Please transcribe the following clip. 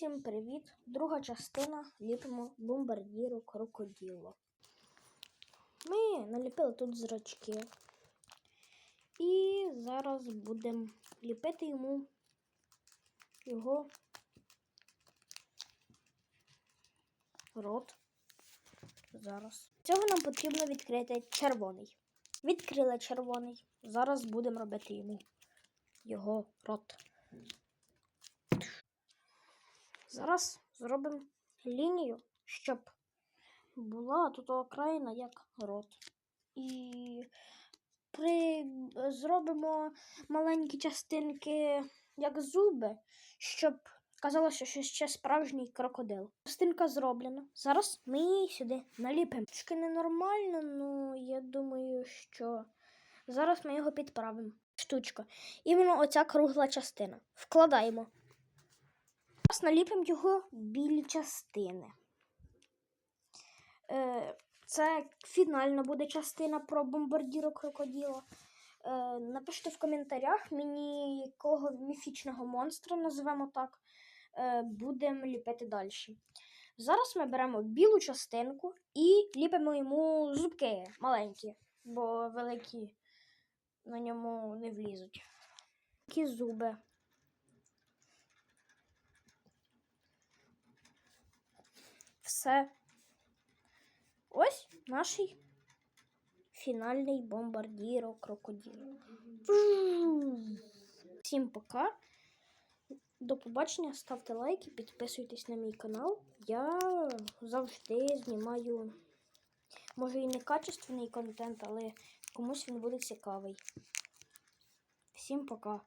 Усім привіт! Друга частина ліпимо бомбардіру крокоділо. Ми наліпили тут зрачки. І зараз будемо ліпити йому його рот. Зараз. Цього нам потрібно відкрити червоний. Відкрили червоний. Зараз будемо робити йому його рот. Зараз зробимо лінію, щоб була тут окраїна як рот. І при... зробимо маленькі частинки як зуби, щоб казалося, що ще справжній крокодил. Частинка зроблена. Зараз ми її сюди наліпимо. Трішки ненормально, ну я думаю, що зараз ми його підправимо. Штучка. Іменно оця кругла частина. Вкладаємо. Зараз наліпимо його білі частини. Е, Це фінальна буде частина про бомбардіру крокоділа. Е, Напишіть в коментарях мені якого міфічного монстра, називаємо так, е, будемо ліпити далі. Зараз ми беремо білу частинку і ліпимо йому зубки маленькі, бо великі на ньому не влізуть. Такі зуби. Все. Ось наш фінальний бомбардіро крокодил. Всім пока. До побачення, ставте лайки, підписуйтесь на мій канал. Я завжди знімаю, може і не качественний контент, але комусь він буде цікавий. Всім пока.